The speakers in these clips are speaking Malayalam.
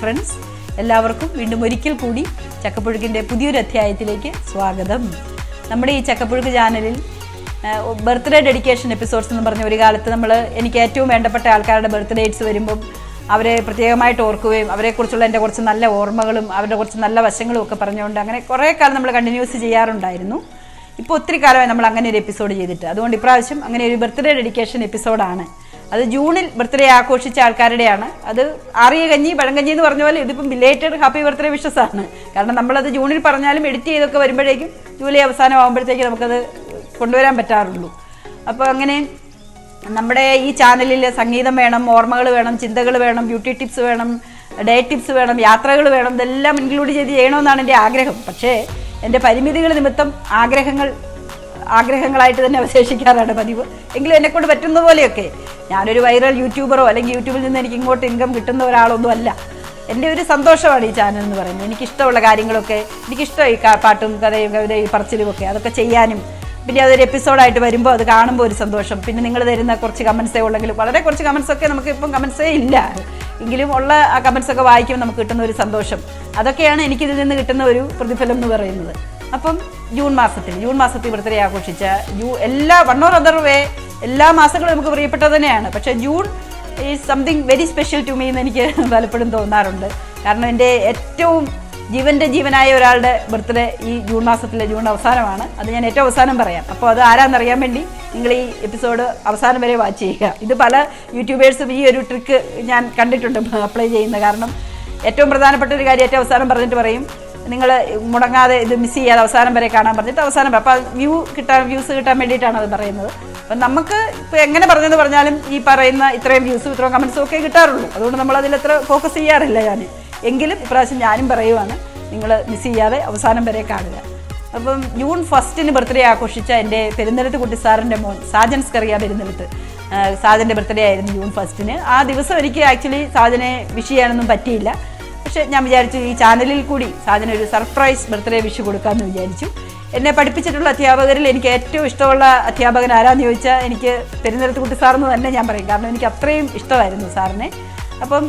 ഫ്രണ്ട്സ് എല്ലാവർക്കും വീണ്ടും ഒരിക്കൽ കൂടി ചക്കപ്പുഴുക്കിന്റെ പുതിയൊരു അധ്യായത്തിലേക്ക് സ്വാഗതം. നമ്മുടെ ഈ ചക്കപ്പുഴുക്ക് ചാനലിൽ ബർത്ത്ഡേ ഡെഡിക്കേഷൻ എപ്പിസോഡ്സ് എന്ന് പറഞ്ഞ ഒരു കാലത്ത് നമ്മൾ എനിക്ക് ഏറ്റവും വേണ്ടപ്പെട്ട ആൾക്കാരുടെ ബർത്ത്ഡേറ്റ്സ് വരുമ്പം അവരെ പ്രത്യേകമായിട്ട് ഓർക്കുകയും അവരെക്കുറിച്ചുള്ള എന്റെ കുറച്ച് നല്ല ഓർമ്മകളും അവരുടെ കുറച്ച് നല്ല വശങ്ങളും ഒക്കെ പറഞ്ഞുകൊണ്ട് അങ്ങനെ കുറേ കാലം നമ്മൾ കണ്ടിന്യൂസ് ചെയ്യാറുണ്ടായിരുന്നു. ഇപ്പോൾ ഒത്തിരി കാലമായി നമ്മൾ അങ്ങനെ ഒരു എപ്പിസോഡ് ചെയ്തിട്ട്. അതുകൊണ്ട് ഇപ്രാവശ്യം അങ്ങനെ ഒരു ബർത്ത്ഡേ ഡെഡിക്കേഷൻ എപ്പിസോഡാണ് അത് ജൂണിൽ ബർത്ത്ഡേ ആഘോഷിച്ച ആൾക്കാരുടെയാണ്. അത് ആറിയ കഞ്ഞി പഴങ്കഞ്ഞി എന്ന് പറഞ്ഞ പോലെ ഇതിപ്പം ബിലേറ്റഡ് ഹാപ്പി ബർത്ത്ഡേ വിഷസ് ആണ്. കാരണം നമ്മളത് ജൂണിൽ പറഞ്ഞാലും എഡിറ്റ് ചെയ്തൊക്കെ വരുമ്പോഴേക്കും ജൂലൈ അവസാനം ആകുമ്പോഴത്തേക്ക് നമുക്കത് കൊണ്ടുവരാൻ പറ്റാറുള്ളൂ. അപ്പോൾ അങ്ങനെ നമ്മുടെ ഈ ചാനലിൽ സംഗീതം വേണം ഓർമ്മകൾ വേണം ചിന്തകൾ വേണം ബ്യൂട്ടി ടിപ്സ് വേണം ഡേ ടിപ്സ് വേണം യാത്രകൾ വേണം ഇതെല്ലാം ഇൻക്ലൂഡ് ചെയ്ത് ചെയ്യണമെന്നാണ് എന്റെ ആഗ്രഹം. പക്ഷേ എന്റെ പരിമിതികൾ നിമിത്തം ആഗ്രഹങ്ങൾ ആഗ്രഹങ്ങളായിട്ട് തന്നെ അവശേഷിക്കാറാണ് പതിവ്. എങ്കിലും എന്നെക്കൊണ്ട് പറ്റുന്ന പോലെയൊക്കെ. ഞാനൊരു വൈറൽ യൂട്യൂബറോ അല്ലെങ്കിൽ യൂട്യൂബിൽ നിന്ന് എനിക്ക് ഇങ്ങോട്ട് ഇൻകം കിട്ടുന്ന ഒരാളൊന്നും അല്ല. എന്റെ ഒരു സന്തോഷമാണ് ഈ ചാനൽ എന്ന് പറയുന്നത്. എനിക്കിഷ്ടമുള്ള കാര്യങ്ങളൊക്കെ എനിക്കിഷ്ടമായി ഈ പാട്ടും കഥയും കവിതയും പറച്ചിലും ഒക്കെ. അതൊക്കെ ചെയ്യാനും പിന്നെ അതൊരു എപ്പിസോഡായിട്ട് വരുമ്പോൾ അത് കാണുമ്പോൾ ഒരു സന്തോഷം. പിന്നെ നിങ്ങൾ തരുന്ന കുറച്ച് കമൻസേ ഉള്ളെങ്കിലും വളരെ കുറച്ച് കമൻസൊക്കെ നമുക്ക് ഇപ്പം കമൻസേ ഇല്ല. എങ്കിലും ഉള്ള ആ കമൻസൊക്കെ വായിക്കുമ്പോൾ നമുക്ക് കിട്ടുന്ന ഒരു സന്തോഷം. അതൊക്കെയാണ് എനിക്കിതിൽ നിന്ന് കിട്ടുന്ന ഒരു പ്രതിഫലം എന്ന് പറയുന്നത്. അപ്പം ജൂൺ മാസത്തിൽ ജൂൺ മാസത്തിൽ ബർത്ത്ഡേ ആഘോഷിച്ച ജൂ എല്ലാ വൺ ഓർ അതർ വേ എല്ലാ മാസങ്ങളും നമുക്ക് പ്രിയപ്പെട്ടത് തന്നെയാണ്. പക്ഷേ June is something very special to me എന്ന് എനിക്ക് പലപ്പോഴും തോന്നാറുണ്ട്. കാരണം എന്റെ ഏറ്റവും ജീവന്റെ ജീവനായ ഒരാളുടെ ബർത്ത്ഡേ ഈ ജൂൺ മാസത്തിലെ ജൂൺ അവസാനമാണ്. അത് ഞാൻ ഏറ്റവും അവസാനം പറയാം. അപ്പോൾ അത് ആരാന്നറിയാൻ വേണ്ടി നിങ്ങൾ ഈ എപ്പിസോഡ് അവസാനം വരെ വാച്ച് ചെയ്യുക. ഇത് പല യൂട്യൂബേഴ്സും ഈ ഒരു ട്രിക്ക് ഞാൻ കണ്ടിട്ടുണ്ട്. അപ്ലൈ ചെയ്യുന്ന കാരണം ഏറ്റവും പ്രധാനപ്പെട്ട ഒരു കാര്യം ഏറ്റവും അവസാനം പറഞ്ഞിട്ട് പറയും. നിങ്ങൾ മുടങ്ങാതെ ഇത് മിസ് ചെയ്യാതെ അവസാനം വരെ കാണാൻ പറഞ്ഞിട്ട് അവസാനം. അപ്പോൾ വ്യൂ കിട്ടാൻ വ്യൂസ് കിട്ടാൻ വേണ്ടിയിട്ടാണ് അത് പറയുന്നത്. അപ്പം നമുക്ക് ഇപ്പോൾ എങ്ങനെ പറഞ്ഞെന്ന് പറഞ്ഞാലും ഈ പറയുന്ന ഇത്രയും വ്യൂസ് ഇത്രയും കമൻസും ഒക്കെ കിട്ടാറുള്ളൂ. അതുകൊണ്ട് നമ്മൾ അതിൽ അത്ര ഫോക്കസ് ചെയ്യാറില്ല ഞാൻ. എങ്കിലും ഇപ്രാവശ്യം ഞാനും പറയുവാണ് നിങ്ങൾ മിസ് ചെയ്യാതെ അവസാനം വരെ കാണുക. അപ്പം ജൂൺ ഫസ്റ്റിന് ബർത്ത്ഡേ ആഘോഷിച്ച എന്റെ പെരുന്തലത്ത് കുട്ടി സാറിന്റെ മോൻ സാജൻ കറിയ പെരുന്തലത്ത് സാജന്റെ ബർത്ത്ഡേ ആയിരുന്നു ജൂൺ ഫസ്റ്റിന് ആ ദിവസം എനിക്ക് ആക്ച്വലി സാജനെ വിഷ് ചെയ്യാനൊന്നും പറ്റിയില്ല. പക്ഷെ ഞാൻ വിചാരിച്ചു ഈ ചാനലിൽ കൂടി സാധനം ഒരു സർപ്രൈസ് ബർത്ത്ഡേ വിഷ് കൊടുക്കാമെന്ന് വിചാരിച്ചു. എന്നെ പഠിപ്പിച്ചിട്ടുള്ള അധ്യാപകരിൽ എനിക്ക് ഏറ്റവും ഇഷ്ടമുള്ള അധ്യാപകൻ ആരാന്ന് ചോദിച്ചാൽ എനിക്ക് പെരുന്തലത്ത് കുട്ടി സാറെന്ന് തന്നെ ഞാൻ പറയും. കാരണം എനിക്ക് അത്രയും ഇഷ്ടമായിരുന്നു സാറിനെ. അപ്പം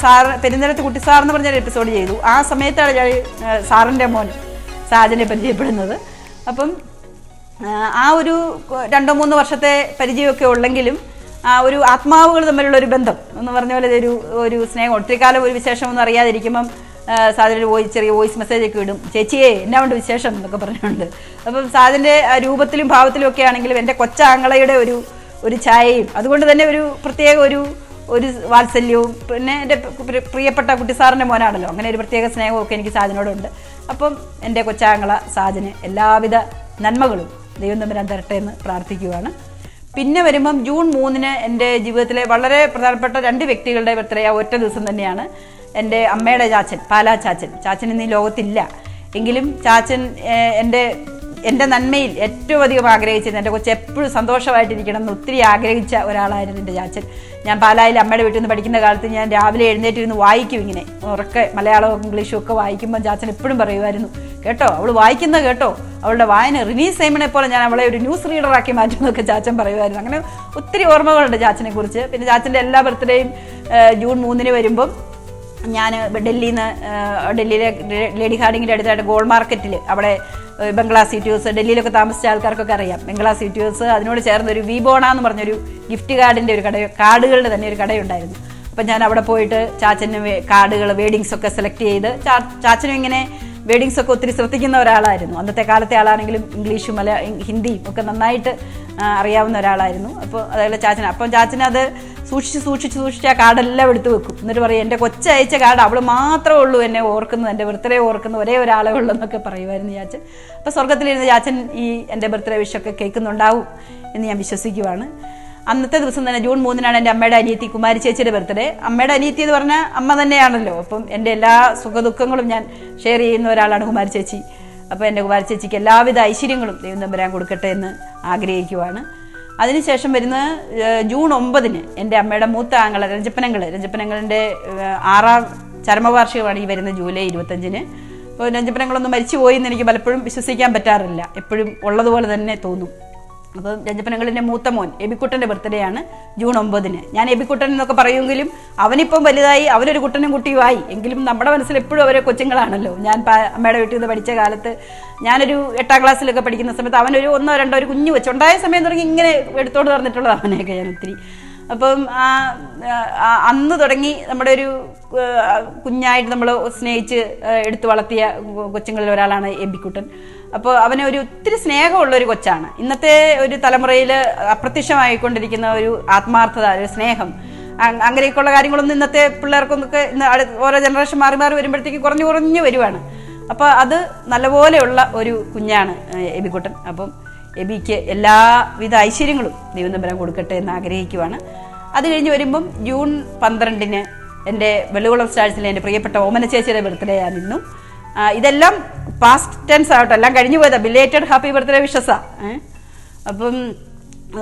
സാർ പെരുന്തലത്ത് കുട്ടി സാർ എന്ന് പറഞ്ഞൊരു എപ്പിസോഡ് ചെയ്തു. ആ സമയത്താണ് ഞാൻ സാറിന്റെ മോൻ സാജനെ പരിചയപ്പെടുന്നത്. അപ്പം ആ, ഒരു രണ്ടോ മൂന്ന് വർഷത്തെ പരിചയമൊക്കെ ഉള്ളെങ്കിലും ഒരു ആത്മാവുകൾ തമ്മിലുള്ള ഒരു ബന്ധം എന്ന് പറഞ്ഞ പോലെ ഒരു ഒരു സ്നേഹം. ഒത്തിരി കാലം ഒരു വിശേഷം ഒന്നും അറിയാതിരിക്കുമ്പം സാധനൊരു വോയിസ് ചെറിയ വോയിസ് മെസ്സേജ് ഒക്കെ ഇടും. ചേച്ചിയെ എന്നാ ഉണ്ട് വിശേഷം? എന്നൊക്കെ പറഞ്ഞുകൊണ്ട്. അപ്പം സാധന്റെ രൂപത്തിലും ഭാവത്തിലും ഒക്കെ ആണെങ്കിലും എന്റെ കൊച്ചാങ്ങളയുടെ ഒരു ഒരു ഛായയും അതുകൊണ്ട് തന്നെ ഒരു പ്രത്യേക ഒരു ഒരു വാത്സല്യവും. പിന്നെ എന്റെ പ്രിയപ്പെട്ട കുട്ടി സാറിന്റെ മോനാണല്ലോ. അങ്ങനെ ഒരു പ്രത്യേക സ്നേഹവും ഒക്കെ എനിക്ക് സാജനോടുണ്ട്. അപ്പം എന്റെ കൊച്ചാങ്ങള സാജന് എല്ലാവിധ നന്മകളും ദൈവം തമ്മിൽ തരട്ടെ എന്ന് പ്രാർത്ഥിക്കുകയാണ്. പിന്നെ വരുമ്പം ജൂൺ മൂന്നിന് എന്റെ ജീവിതത്തിലെ വളരെ പ്രധാനപ്പെട്ട രണ്ട് വ്യക്തികളുടെ ബർത്ത്ഡേ ആ ഒറ്റ ദിവസം തന്നെയാണ്. എന്റെ അമ്മയുടെ ചാച്ചൻ പാലാ ചാച്ചൻ. ചാച്ചൻ ഇന്ന് ഈ ലോകത്തില്ല. എങ്കിലും ചാച്ചൻ എന്റെ എന്റെ നന്മയിൽ ഏറ്റവും അധികം ആഗ്രഹിച്ചിരുന്നു എന്റെ കൊച്ചു എപ്പോഴും സന്തോഷമായിട്ടിരിക്കണം എന്ന് ഒത്തിരി ആഗ്രഹിച്ച ഒരാളായിരുന്നു എന്റെ ചാച്ചൻ. ഞാൻ പാലായിൽ അമ്മയുടെ വീട്ടിൽ നിന്ന് പഠിക്കുന്ന കാലത്ത് ഞാൻ രാവിലെ എഴുന്നേറ്റിരുന്ന് വായിക്കും ഇങ്ങനെ. ഉറക്കെ മലയാളവും ഇംഗ്ലീഷും ഒക്കെ വായിക്കുമ്പോൾ ചാച്ചൻ എപ്പോഴും പറയുമായിരുന്നു കേട്ടോ അവൾ വായിക്കുന്ന കേട്ടോ അവളുടെ വായന റിനീസ് സൈമണെ പോലെ ഞാൻ അവളെ ഒരു ന്യൂസ് റീഡറാക്കി മാറ്റുമെന്നൊക്കെ ചാച്ചൻ പറയുമായിരുന്നു. അങ്ങനെ ഒത്തിരി ഓർമ്മകളുണ്ട് ചാച്ചനെ കുറിച്ച്. പിന്നെ ചാച്ചന്റെ എല്ലാ ബർത്ത്ഡേയും ജൂൺ മൂന്നിന് വരുമ്പം ഞാൻ ഡൽഹിയിൽ നിന്ന് ഡൽഹിയിലെ ലേഡി ഹാർഡിങ്ങിന്റെ അടുത്തായിട്ട് ഗോൾഡ് മാർക്കറ്റിൽ അവിടെ ബംഗ്ലാ സിറ്റ്യൂസ് ഡൽഹിയിലൊക്കെ താമസിച്ച ആൾക്കാർക്കൊക്കെ അറിയാം. ബംഗ്ലാ സിറ്റ്യൂസ് അതിനോട് ചേർന്ന് ഒരു വിബോണ എന്ന് പറഞ്ഞൊരു ഗിഫ്റ്റ് കാർഡിന്റെ ഒരു കട കാർഡുകളുടെ തന്നെ ഒരു കടയുണ്ടായിരുന്നു. അപ്പം ഞാൻ അവിടെ പോയിട്ട് ചാച്ചന് കാർഡുകൾ വേഡിങ്സ് ഒക്കെ സെലക്ട് ചെയ്ത് ചാച്ചനും ഇങ്ങനെ വേഡിങ്സ് ഒക്കെ ഒത്തിരി ശ്രദ്ധിക്കുന്ന ഒരാളായിരുന്നു. അന്നത്തെ കാലത്തെ ആളാണെങ്കിലും ഇംഗ്ലീഷും മല ഹിന്ദിയും ഒക്കെ നന്നായിട്ട് അറിയാവുന്ന ഒരാളായിരുന്നു. അപ്പോൾ അതേപോലെ ചാച്ചൻ അപ്പം ചാച്ചൻ അത് സൂക്ഷിച്ച് സൂക്ഷിച്ച് സൂക്ഷിച്ച് ആ കാർഡെല്ലാം എടുത്തു വെക്കും. എന്നിട്ട് പറയും എന്റെ കൊച്ചയച്ച കാർഡ് അവൾ മാത്രമേ ഉള്ളൂ എന്നെ ഓർക്കുന്നത്. എന്റെ ബർത്ത്ഡേ ഓർക്കുന്ന ഒരേ ഒരാളെ ഉള്ളൂ എന്നൊക്കെ പറയുമായിരുന്നു ചാച്ചൻ. അപ്പോൾ സ്വർഗത്തിലിരുന്ന ചാച്ചൻ ഈ എന്റെ ബർത്ത്ഡേ വിഷൊക്കെ കേൾക്കുന്നുണ്ടാവും എന്ന് ഞാൻ വിശ്വസിക്കുവാണ്. അന്നത്തെ ദിവസം തന്നെ ജൂൺ മൂന്നിനാണ് എന്റെ അമ്മയുടെ അനിയത്തി കുമാരി ചേച്ചിയുടെ ബർത്ത്ഡേ. അമ്മയുടെ അനിയത്തി എന്ന് പറഞ്ഞാൽ അമ്മ തന്നെയാണല്ലോ. അപ്പം എന്റെ എല്ലാ സുഖദുഃഖങ്ങളും ഞാൻ ഷെയർ ചെയ്യുന്ന ഒരാളാണ് കുമാരി ചേച്ചി. അപ്പോൾ എന്റെ കുമാരി ചേച്ചിക്ക് എല്ലാവിധ ഐശ്വര്യങ്ങളും ദൈവം തമ്പരാൻ കൊടുക്കട്ടെ എന്ന് ആഗ്രഹിക്കുവാണ്. അതിനുശേഷം വരുന്ന ജൂൺ ഒമ്പതിന് എന്റെ അമ്മയുടെ മൂത്ത ആങ്ങൾ രഞ്ജപ്പനങ്ങൾ രഞ്ജപ്പനങ്ങളുടെ ആറാം ചരമവാർഷികമാണ് ഈ വരുന്ന ജൂലൈ ഇരുപത്തഞ്ചിന്. അപ്പോൾ രഞ്ജപ്പനങ്ങളൊന്നും മരിച്ചു പോയി എന്ന് എനിക്ക് പലപ്പോഴും വിശ്വസിക്കാൻ പറ്റാറില്ല. എപ്പോഴും ഉള്ളതുപോലെ തന്നെ തോന്നും. അപ്പം രഞ്ജപ്പനങ്ങളിന്റെ മൂത്ത മോൻ എബിക്കുട്ടന്റെ ബർത്ത്ഡേ ആണ് ജൂൺ ഒമ്പതിന്. ഞാൻ എബിക്കുട്ടൻ എന്നൊക്കെ പറയുമെങ്കിലും അവനിപ്പം വലുതായി അവനൊരു കുട്ടനും കുട്ടിയുമായി. എങ്കിലും നമ്മുടെ മനസ്സിൽ എപ്പോഴും അവരെ കൊച്ചുങ്ങളാണല്ലോ. ഞാൻ അമ്മയുടെ വീട്ടിൽ നിന്ന് പഠിച്ച കാലത്ത് ഞാനൊരു എട്ടാം ക്ലാസ്സിലൊക്കെ പഠിക്കുന്ന സമയത്ത് അവനൊരു ഒന്നോ രണ്ടോ ഒരു കുഞ്ഞു വെച്ചു ഉണ്ടായ സമയം തുടങ്ങി ഇങ്ങനെ എടുത്തോണ്ട് പറഞ്ഞിട്ടുള്ളത് അവനെയൊക്കെ ഞാൻ ഒത്തിരി. അപ്പം ആ അന്ന് തുടങ്ങി നമ്മുടെ ഒരു കുഞ്ഞായിട്ട് നമ്മൾ സ്നേഹിച്ച് എടുത്തു വളർത്തിയ കൊച്ചുങ്ങളിൽ ഒരാളാണ് എബിക്കുട്ടൻ. അപ്പോൾ അവന് ഒരു ഒത്തിരി സ്നേഹമുള്ള ഒരു കൊച്ചാണ്. ഇന്നത്തെ ഒരു തലമുറയിൽ അപ്രത്യക്ഷമായിക്കൊണ്ടിരിക്കുന്ന ഒരു ആത്മാർത്ഥത ഒരു സ്നേഹം അങ്ങനെയൊക്കെയുള്ള കാര്യങ്ങളൊന്നും ഇന്നത്തെ പിള്ളേർക്കൊന്നൊക്കെ ഇന്ന് ഓരോ ജനറേഷൻ മാറി മാറി വരുമ്പോഴത്തേക്ക് കുറഞ്ഞു കുറഞ്ഞു വരുവാണ്. അപ്പോൾ അത് നല്ലപോലെയുള്ള ഒരു കുഞ്ഞാണ് എബിക്കുട്ടൻ. അപ്പം എബിക്ക് എല്ലാവിധ ഐശ്വര്യങ്ങളും ദൈവനമ്പരം കൊടുക്കട്ടെ എന്ന് ആഗ്രഹിക്കുവാണ്. അത് കഴിഞ്ഞ് വരുമ്പം ജൂൺ പന്ത്രണ്ടിന് എന്റെ വെള്ളുകുളം സ്റ്റാഴ്സിലെ എന്റെ പ്രിയപ്പെട്ട ഓമന ചേച്ചിയുടെ ബർത്ത്ഡേ ആണ് ഇതെല്ലാം പാസ്റ്റ് ടെൻസ് ആവട്ടെ. എല്ലാം കഴിഞ്ഞു പോയതാ. ബിലേറ്റഡ് ഹാപ്പി ബർത്ത്ഡേ വിഷസാ അപ്പം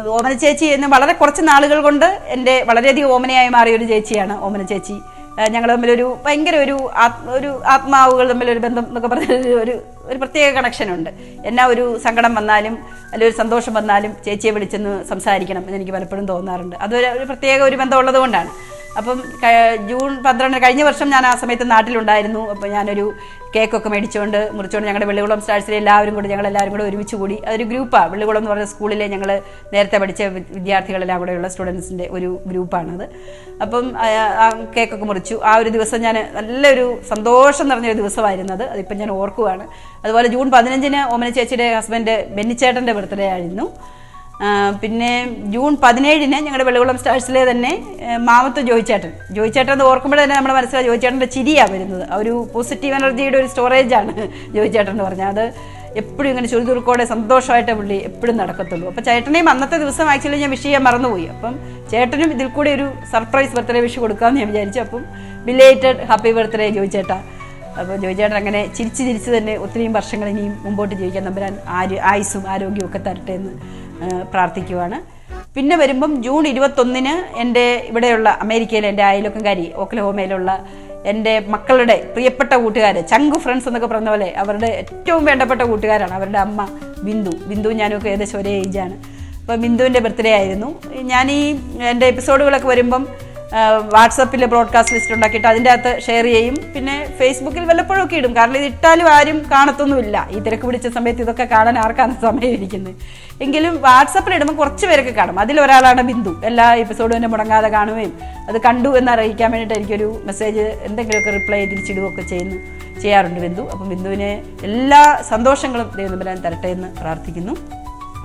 ഓമന ചേച്ചി എന്ന് വളരെ കുറച്ച് നാളുകൾ കൊണ്ട് എന്റെ വളരെയധികം ഓമനയായി മാറിയ ഒരു ചേച്ചിയാണ് ഓമന ചേച്ചി. ഞങ്ങൾ തമ്മിലൊരു ഭയങ്കര ഒരു ഒരു ആത്മാവുകൾ തമ്മിലൊരു ബന്ധം എന്നൊക്കെ പറഞ്ഞ ഒരു- ഒരു ഒരു പ്രത്യേക കണക്ഷനുണ്ട് എന്നാ ഒരു സങ്കടം വന്നാലും അല്ലെങ്കിൽ ഒരു സന്തോഷം വന്നാലും ചേച്ചിയെ വിളിച്ചെന്ന് സംസാരിക്കണം എന്ന് എനിക്ക് പലപ്പോഴും തോന്നാറുണ്ട്. അതൊരു ഒരു പ്രത്യേക ഒരു ബന്ധമുള്ളത് കൊണ്ടാണ്. അപ്പം ജൂൺ പന്ത്രണ്ട് കഴിഞ്ഞ വർഷം ഞാൻ ആ സമയത്ത് നാട്ടിലുണ്ടായിരുന്നു. അപ്പോൾ ഞാനൊരു കേക്കൊക്കെ മേടിച്ചുകൊണ്ട് മുറിച്ചുകൊണ്ട് ഞങ്ങളുടെ വെള്ളികുളം സ്റ്റാഴ്സിലെ എല്ലാവരും കൂടി ഞങ്ങൾ എല്ലാവരും കൂടെ ഒരുമിച്ച് കൂടി. അതൊരു ഗ്രൂപ്പാണ് വെള്ളികുളം എന്ന് പറഞ്ഞ സ്കൂളിലെ ഞങ്ങൾ നേരത്തെ പഠിച്ച വിദ്യാർത്ഥികളെല്ലാം കൂടെയുള്ള സ്റ്റുഡൻസിന്റെ ഒരു ഗ്രൂപ്പാണത്. അപ്പം ആ കേക്കൊക്കെ മുറിച്ചു. ആ ഒരു ദിവസം ഞാൻ നല്ലൊരു സന്തോഷം നിറഞ്ഞൊരു ദിവസമായിരുന്നു അത് അതിപ്പം ഞാൻ ഓർക്കുവാണ്. അതുപോലെ ജൂൺ പതിനഞ്ചിന് ഓമന ചേച്ചിയുടെ ഹസ്ബൻഡ് ബെന്നിച്ചേട്ടന്റെ ബർത്ത്ഡേ ആയിരുന്നു. പിന്നെ ജൂൺ പതിനേഴിന് ഞങ്ങളുടെ വെള്ളകുളം സ്റ്റാഴ്സിലെ തന്നെ മാമത്ത് ജോയിച്ചേട്ടൻ. ജോയിച്ചേട്ടൻ എന്ന് ഓർക്കുമ്പോൾ തന്നെ നമ്മുടെ മനസ്സിലായി ജോയിച്ചേട്ടന്റെ ചിരിയാണ് വരുന്നത്. ആ ഒരു പോസിറ്റീവ് എനർജിയുടെ ഒരു സ്റ്റോറേജാണ് ജോയിച്ചേട്ടൻ എന്ന് പറഞ്ഞാൽ. അത് എപ്പോഴും ഇങ്ങനെ ചുരുതുറുക്കോടെ സന്തോഷമായിട്ട് പുള്ളി എപ്പോഴും നടക്കത്തുള്ളൂ. അപ്പോൾ ചേട്ടനെയും അന്നത്തെ ദിവസം ആക്ച്വലി ഞാൻ വിഷ് ചെയ്യാൻ മറന്നുപോയി. അപ്പം ചേട്ടനും ഇതിൽ കൂടി ഒരു സർപ്രൈസ് ബർത്ത്ഡേ വിഷ് കൊടുക്കാമെന്ന് ഞാൻ വിചാരിച്ചു. അപ്പം ബിലേറ്റഡ് ഹാപ്പി ബർത്ത്ഡേ ജോയിച്ചേട്ടാ. അപ്പോൾ ജോയിച്ചേട്ടൻ അങ്ങനെ ചിരിച്ച് ചിരിച്ച് തന്നെ ഒത്തിരിയും വർഷങ്ങൾ ഇനിയും മുമ്പോട്ട് ജീവിക്കാൻ നമ്പരാൻ ആര് ആയുസ്സും ആരോഗ്യവും ഒക്കെ തരട്ടെ എന്ന് പ്രാർത്ഥിക്കുവാണ്. പിന്നെ വരുമ്പം ജൂൺ ഇരുപത്തൊന്നിന് എന്റെ ഇവിടെയുള്ള അമേരിക്കയിലെ എന്റെ അയലൊക്കംകാരി ഓക്ലഹോമയിലുള്ള എന്റെ മക്കളുടെ പ്രിയപ്പെട്ട കൂട്ടുകാർ ചങ്കു ഫ്രണ്ട്സ് എന്നൊക്കെ പറഞ്ഞ പോലെ അവരുടെ ഏറ്റവും വേണ്ടപ്പെട്ട കൂട്ടുകാരാണ്. അവരുടെ അമ്മ ബിന്ദു. ബിന്ദു ഞാനൊക്കെ ഏകദേശം ഒരേ ഏജാണ് അപ്പോൾ ബിന്ദുവിന്റെ ബർത്ത്ഡേ ആയിരുന്നു. ഞാൻ ഈ എന്റെ എപ്പിസോഡുകളൊക്കെ വരുമ്പം വാട്സപ്പിൽ ബ്രോഡ്കാസ്റ്റ് ലിസ്റ്റ് ഉണ്ടാക്കിയിട്ട് അതിന്റെ അകത്ത് ഷെയർ ചെയ്യും. പിന്നെ ഫേസ്ബുക്കിൽ വല്ലപ്പോഴും ഒക്കെ ഇടും. കാരണം ഇത് ഇട്ടാലും ആരും കാണത്തൊന്നുമില്ല. ഈ തിരക്ക് പിടിച്ച സമയത്ത് ഇതൊക്കെ കാണാൻ ആർക്കാണ് സമയം ഇരിക്കുന്നത് എങ്കിലും വാട്സപ്പിൽ ഇടുമ്പോൾ കുറച്ച് പേരൊക്കെ കാണും. അതിലൊരാളാണ് ബിന്ദു. എല്ലാ എപ്പിസോഡും എന്നെ മുടങ്ങാതെ കാണുകയും അത് കണ്ടു എന്ന് അറിയിക്കാൻ വേണ്ടിയിട്ട് എനിക്കൊരു മെസ്സേജ് എന്തെങ്കിലുമൊക്കെ റിപ്ലൈ തിരിച്ചിടുകയൊക്കെ ചെയ്യുന്നു. ചെയ്യാറുണ്ട് ബിന്ദു. അപ്പം ബിന്ദുവിനെ എല്ലാ സന്തോഷങ്ങളും ദൈവം തരട്ടെ എന്ന് പ്രാർത്ഥിക്കുന്നു.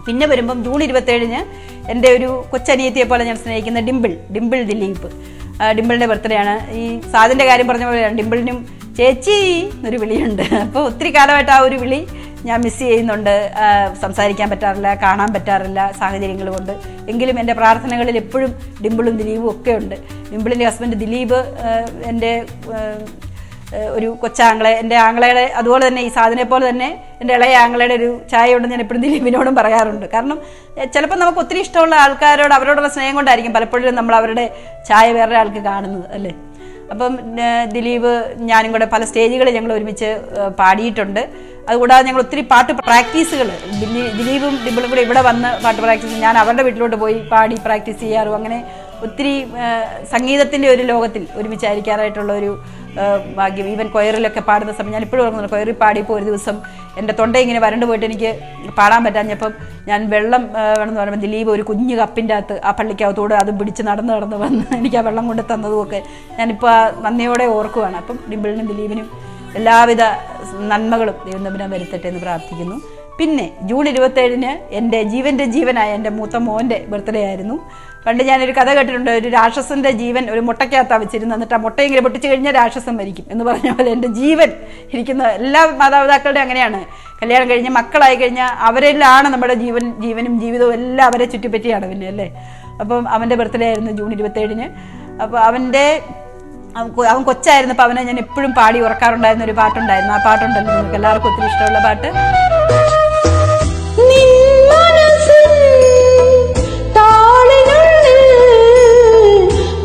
പിന്നെ വരുമ്പം ജൂൺ ഇരുപത്തേഴിന് എന്റെ ഒരു കൊച്ചനിയത്തിയെ പോലെ ഞാൻ സ്നേഹിക്കുന്ന ഡിംപിൾ ഡിംപിൾ ദിലീപ്. ഡിംപിളിന്റെ ബർത്ത്ഡേ ആണ്. ഈ സാദിന്റെ കാര്യം പറഞ്ഞ പോലെയാണ് ഡിംപിളിനും ചേച്ചി എന്നൊരു വിളിയുണ്ട്. അപ്പോൾ ഒത്തിരി കാലമായിട്ട് ആ ഒരു വിളി ഞാൻ മിസ് ചെയ്യുന്നുണ്ട്. സംസാരിക്കാൻ പറ്റാറില്ല കാണാൻ പറ്റാറില്ല സാഹചര്യങ്ങൾ കൊണ്ട്. എങ്കിലും എന്റെ പ്രാർത്ഥനകളിൽ എപ്പോഴും ഡിംപിളും ദിലീപും ഒക്കെ ഉണ്ട്. ഡിംപിളിന്റെ ഹസ്ബൻഡ് ദിലീപ് എന്റെ ഒരു കൊച്ചാങ്ങളെ എന്റെ ആങ്ങളയുടെ അതുപോലെ തന്നെ ഈ സാധനെ പോലെ തന്നെ എന്റെ ഇളയ ആങ്ങളയുടെ ഒരു ചായ ഉണ്ടെന്ന് ഞാൻ എപ്പോഴും ദിലീപിനോടും പറയാറുണ്ട്. കാരണം ചിലപ്പോൾ നമുക്ക് ഒത്തിരി ഇഷ്ടമുള്ള ആൾക്കാരോട് അവരോടുള്ള സ്നേഹം കൊണ്ടായിരിക്കും പലപ്പോഴും നമ്മൾ അവരുടെ ചായ വേറെ ആൾക്ക് കാണുന്നത് അല്ലേ? അപ്പം ദിലീപ് ഞാനും കൂടെ പല സ്റ്റേജുകളിൽ ഞങ്ങൾ ഒരുമിച്ച് പാടിയിട്ടുണ്ട്. അതുകൂടാതെ ഞങ്ങൾ ഒത്തിരി പാട്ട് പ്രാക്ടീസുകൾ ദിലീപും ഡിബിളും കൂടെ ഇവിടെ വന്ന് പാട്ട് പ്രാക്ടീസ് ഞാൻ അവരുടെ വീട്ടിലോട്ട് പോയി പാടി പ്രാക്ടീസ് ചെയ്യാറും. അങ്ങനെ ഒത്തിരി സംഗീതത്തിന്റെ ഒരു ലോകത്തിൽ ഒരുമിച്ചായിരിക്കാറായിട്ടുള്ള ഒരു ഭാഗ്യം. ഈവൻ കൊയറിലൊക്കെ പാടുന്ന സമയം ഞാൻ ഇപ്പോഴും ഓർക്കുന്നുണ്ട് കൊയറിൽ പാടിയപ്പോൾ ഒരു ദിവസം എന്റെ തൊണ്ട ഇങ്ങനെ വരണ്ട് പോയിട്ട് എനിക്ക് പാടാൻ പറ്റാഞ്ഞപ്പം ഞാൻ വെള്ളം വേണമെന്ന് പറയുമ്പോൾ ദിലീപ് ഒരു കുഞ്ഞു കപ്പിന്റെ അകത്ത് ആ പള്ളിക്കകത്തോടെ അത് പിടിച്ച് നടന്ന് നടന്ന് വന്ന് എനിക്ക് ആ വെള്ളം കൊണ്ട് തന്നതും ഒക്കെ ഞാനിപ്പോൾ ആ നന്ദിയോടെ ഓർക്കുവാണ്. അപ്പം ഡിമ്പിളിനും ദിലീപിനും എല്ലാവിധ നന്മകളും ദൈവം തമ്പിനെ വരുത്തട്ടെ എന്ന് പ്രാർത്ഥിക്കുന്നു. പിന്നെ ജൂൺ ഇരുപത്തേഴിന് എന്റെ ജീവന്റെ ജീവനായ എന്റെ മൂത്ത മോന്റെ ബർത്ത്ഡേ ആയിരുന്നു. പണ്ട് ഞാനൊരു കഥ കേട്ടിട്ടുണ്ട് ഒരു രാക്ഷസന്റെ ജീവൻ ഒരു മുട്ടയ്ക്കകത്താണ് വെച്ചിരുന്നു എന്നിട്ട് ആ മുട്ടയെങ്കിലും പൊട്ടിച്ചു കഴിഞ്ഞാൽ രാക്ഷസൻ മരിക്കും എന്ന് പറഞ്ഞ പോലെ എന്റെ ജീവൻ ഇരിക്കുന്ന എല്ലാ മാതാപിതാക്കളുടെ അങ്ങനെയാണ്. കല്യാണം കഴിഞ്ഞ് മക്കളായി കഴിഞ്ഞാൽ അവരെല്ലാം നമ്മുടെ ജീവൻ ജീവനും ജീവിതവും എല്ലാം അവരെ ചുറ്റിപ്പറ്റിയാണ് പിന്നെ അല്ലേ? അപ്പം അവന്റെ ബർത്ത്ഡേ ആയിരുന്നു ജൂൺ ഇരുപത്തേഴിന്. അപ്പോൾ അവന്റെ അവൻ കൊച്ചായിരുന്നപ്പോൾ അവനെ ഞാൻ എപ്പോഴും പാടി ഉറക്കാറുണ്ടായിരുന്ന ഒരു പാട്ടുണ്ടായിരുന്നു. ആ പാട്ടുണ്ടല്ലോ നിങ്ങൾക്ക് എല്ലാവർക്കും ഒത്തിരി ഇഷ്ടമുള്ള പാട്ട്.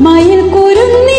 മയിൽ കുരുന്നിൻ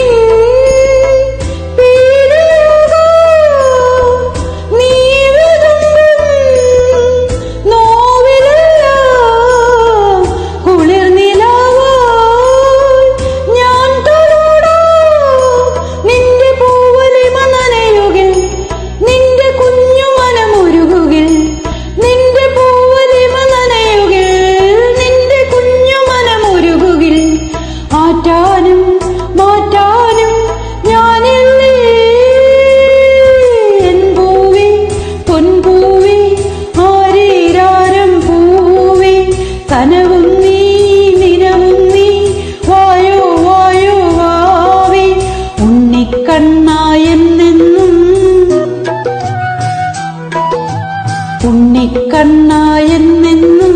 കണ്ണായെന്നെന്നും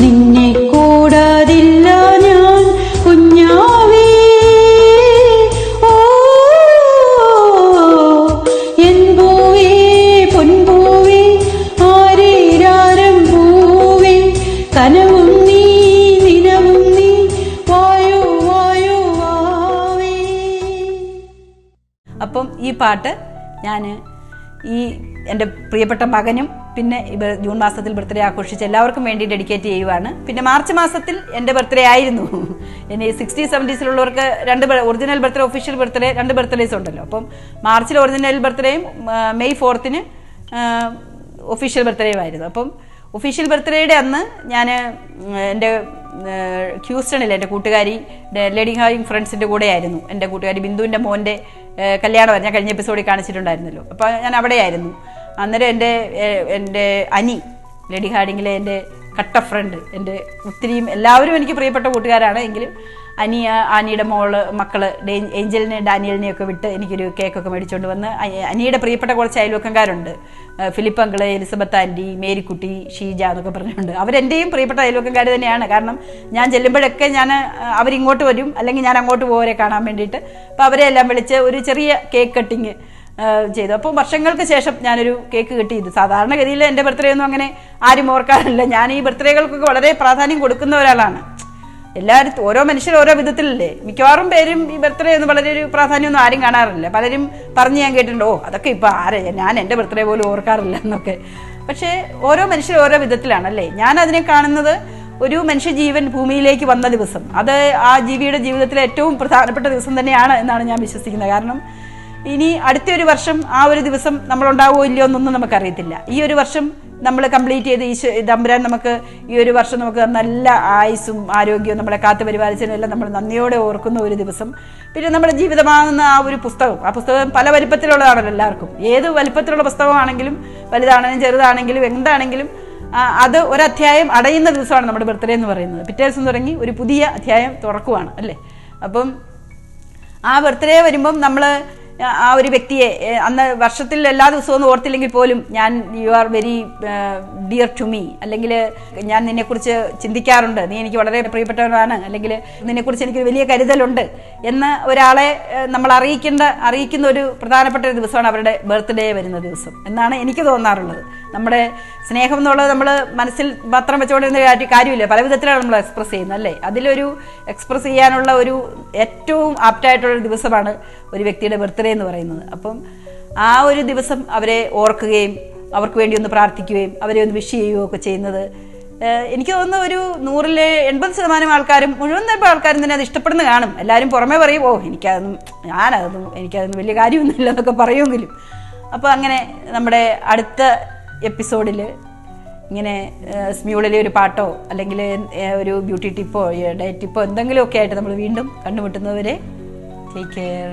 നിന്നെ കൂടാതില്ല ഞാൻ കുഞ്ഞാവേ. ഓ എൻ ആരേരാരം പൂവേ കനവും നീ നിനവും നീ വായോ വായോ അപ്പം ഈ പാട്ട് ഞാൻ ഈ എന്റെ പ്രിയപ്പെട്ട മകനും പിന്നെ ജൂൺ മാസത്തിൽ ബർത്ത്ഡേ ആഘോഷിച്ച് എല്ലാവർക്കും വേണ്ടി ഡെഡിക്കേറ്റ് ചെയ്യുവാണ്. പിന്നെ മാർച്ച് മാസത്തിൽ എന്റെ ബർത്ത്ഡേ ആയിരുന്നു. ഇനി സിക്സ്റ്റി സെവന്റീസിലുള്ളവർക്ക് രണ്ട് ഒറിജിനൽ ബർത്ത്ഡേ ഒഫീഷ്യൽ ബർത്ത്ഡേ രണ്ട് ബർത്ത്ഡേസ് ഉണ്ടല്ലോ. അപ്പം മാർച്ചിൽ ഒറിജിനൽ ബർത്ത്ഡേയും മെയ് ഫോർത്തിന് ഒഫീഷ്യൽ ബർത്ത്ഡേയും ആയിരുന്നു. അപ്പം ഒഫീഷ്യൽ ബർത്ത്ഡേയുടെ അന്ന് ഞാൻ എന്റെ ഹ്യൂസ്റ്റണിൽ എന്റെ കൂട്ടുകാരി ലേഡി ഹാവിങ് ഫ്രണ്ട്സിന്റെ കൂടെ ആയിരുന്നു എന്റെ കൂട്ടുകാരി ബിന്ദുവിന്റെ മോന്റെ കല്യാണമായിരുന്നു ഞാൻ കഴിഞ്ഞ എപ്പിസോഡിൽ കാണിച്ചിട്ടുണ്ടായിരുന്നല്ലോ. അപ്പോൾ ഞാൻ അവിടെയായിരുന്നു. അന്നേരം എന്റെ എന്റെ അനി ലേഡി ഹാർഡിങ്ങിലെ എന്റെ കട്ട ഫ്രണ്ട് എന്റെ ഒത്തിരിയും എല്ലാവരും എനിക്ക് പ്രിയപ്പെട്ട കൂട്ടുകാരാണ്. എങ്കിലും അനിയ ആനിയുടെ മോൾ മക്കൾ ഏഞ്ചലിനെ ഡാനിയലിനെ ഒക്കെ വിട്ട് എനിക്കൊരു കേക്കൊക്കെ മേടിച്ചുകൊണ്ട് വന്ന് അനി- അനിയുടെ പ്രിയപ്പെട്ട കുറച്ച് അയൽവക്കംകാരുണ്ട് Philip uncle Elizabeth aunty Marykutty Sheeja എന്നൊക്കെ പറഞ്ഞുകൊണ്ട്. അവരെന്റെയും പ്രിയപ്പെട്ട അയൽവക്കംകാർ തന്നെയാണ്. കാരണം ഞാൻ ചെല്ലുമ്പോഴൊക്കെ ഞാൻ അവരിങ്ങോട്ട് വരും. അല്ലെങ്കിൽ ഞാൻ അങ്ങോട്ട് പോവരെ കാണാൻ വേണ്ടിയിട്ട്. അപ്പോൾ അവരെ എല്ലാം വിളിച്ച് ഒരു ചെറിയ കേക്ക് കട്ടിങ് ചെയ്തു. അപ്പോൾ വർഷങ്ങൾക്ക് ശേഷം ഞാനൊരു കേക്ക് കിട്ടിയത്. സാധാരണഗതിയിൽ എന്റെ ബർത്ത്ഡേ ഒന്നും അങ്ങനെ ആരും ഓർക്കാറില്ല. ഞാൻ ഈ ബർത്ത്ഡേകൾക്കൊക്കെ വളരെ പ്രാധാന്യം കൊടുക്കുന്ന ഒരാളാണ്. എല്ലാവരും ഓരോ മനുഷ്യർ ഓരോ വിധത്തിലല്ലേ? മിക്കവാറും പേരും ഈ ബർത്ത്ഡേ ഒന്നും വളരെ ഒരു പ്രാധാന്യമൊന്നും ആരും കാണാറില്ല. പലരും പറഞ്ഞ് ഞാൻ കേട്ടിട്ടുണ്ട് ഓ അതൊക്കെ ഇപ്പോൾ ആരെ? ഞാൻ എന്റെ ബർത്ത്ഡേ പോലും ഓർക്കാറില്ല എന്നൊക്കെ. പക്ഷേ ഓരോ മനുഷ്യർ ഓരോ വിധത്തിലാണല്ലേ? ഞാൻ അതിനെ കാണുന്നത് ഒരു മനുഷ്യജീവൻ ഭൂമിയിലേക്ക് വന്ന ദിവസം. അത് ആ ജീവിയുടെ ജീവിതത്തിലെ ഏറ്റവും പ്രധാനപ്പെട്ട ദിവസം തന്നെയാണ് എന്നാണ് ഞാൻ വിശ്വസിക്കുന്നത്. കാരണം ഇനി അടുത്ത ഒരു വർഷം ആ ഒരു ദിവസം നമ്മൾ ഉണ്ടാവുമോ ഇല്ലയോ എന്നൊന്നും നമുക്കറിയത്തില്ല. ഈ ഒരു വർഷം നമ്മൾ കംപ്ലീറ്റ് ചെയ്ത് ഈശോ തമ്പുരാൻ നമുക്ക് ഈ ഒരു വർഷം നമുക്ക് നല്ല ആയുസ്സും ആരോഗ്യവും നമ്മളെ കാത്തു പരിപാലിച്ചതിനെല്ലാം നമ്മൾ നന്ദിയോടെ ഓർക്കുന്ന ഒരു ദിവസം. പിന്നെ നമ്മുടെ ജീവിതമാകുന്ന ആ ഒരു പുസ്തകം ആ പുസ്തകം പല വലിപ്പത്തിലുള്ളതാണല്ലോ എല്ലാവർക്കും. ഏത് വലിപ്പത്തിലുള്ള പുസ്തകമാണെങ്കിലും വലുതാണെങ്കിലും ചെറുതാണെങ്കിലും എന്താണെങ്കിലും അത് ഒരധ്യായം അടയുന്ന ദിവസമാണ് നമ്മുടെ ബർത്ത്ഡേ എന്ന് പറയുന്നത്. പിറ്റേ ദിവസം തുടങ്ങി ഒരു പുതിയ അധ്യായം തുറക്കുവാണ് അല്ലേ? അപ്പം ആ ബർത്ത്ഡേ വരുമ്പം നമ്മൾ ആ ഒരു വ്യക്തിയെ അന്ന് വർഷത്തിൽ എല്ലാ ദിവസവും ഓർത്തില്ലെങ്കിൽ പോലും ഞാൻ you are very dear to me അല്ലെങ്കിൽ ഞാൻ നിന്നെക്കുറിച്ച് ചിന്തിക്കാറുണ്ട്. നീ എനിക്ക് വളരെ പ്രിയപ്പെട്ടവരാണ് അല്ലെങ്കിൽ നിന്നെക്കുറിച്ച് എനിക്ക് വലിയ കരുതലുണ്ട്. എന്ന് ഒരാളെ നമ്മൾ അറിയിക്കേണ്ട അറിയിക്കുന്ന ഒരു പ്രധാനപ്പെട്ട ഒരു ദിവസമാണ് അവരുടെ ബർത്ത്ഡേ വരുന്ന ദിവസം. എന്നാണ് എനിക്ക് തോന്നാറുള്ളത്. നമ്മുടെ സ്നേഹം എന്നുള്ളത് നമ്മൾ മനസ്സിൽ പത്രം വെച്ചുകൊണ്ടിരുന്ന കാര്യം കാര്യമില്ല. പല വിധത്തിലാണ് നമ്മൾ എക്സ്പ്രസ് ചെയ്യുന്നത് അല്ലേ? അതിലൊരു എക്സ്പ്രസ് ചെയ്യാനുള്ള ഒരു ഏറ്റവും ആപ്റ്റായിട്ടുള്ള ദിവസമാണ് ഒരു വ്യക്തിയുടെ ബർത്ത്ഡേ എന്ന് പറയുന്നത്. അപ്പം ആ ഒരു ദിവസം അവരെ ഓർക്കുകയും അവർക്ക് വേണ്ടി ഒന്ന് പ്രാർത്ഥിക്കുകയും അവരെ ഒന്ന് വിഷ് ചെയ്യുകയോ ഒക്കെ ചെയ്യുന്നത് എനിക്ക് തോന്നുന്ന ഒരു നൂറിലെ എൺപത് ശതമാനം ആൾക്കാരും മുഴുവൻ തന്നെ ആൾക്കാരും തന്നെ അത് ഇഷ്ടപ്പെടുന്ന കാണും. എല്ലാവരും പുറമേ പറയും ഓ എനിക്കതൊന്നും ഞാനതൊന്നും എനിക്കതൊന്നും വലിയ കാര്യമൊന്നുമില്ല എന്നൊക്കെ പറയുമെങ്കിലും. അപ്പോൾ അങ്ങനെ നമ്മുടെ അടുത്ത എപ്പിസോഡിൽ ഇങ്ങനെ സ്മ്യൂളിലെ ഒരു പാട്ടോ അല്ലെങ്കിൽ ഒരു ബ്യൂട്ടി ടിപ്പോ ഡയറ്റ് ടിപ്പോ എന്തെങ്കിലുമൊക്കെ ആയിട്ട് നമ്മൾ വീണ്ടും കണ്ടുമുട്ടുന്നവരെ ടേക്ക് കെയർ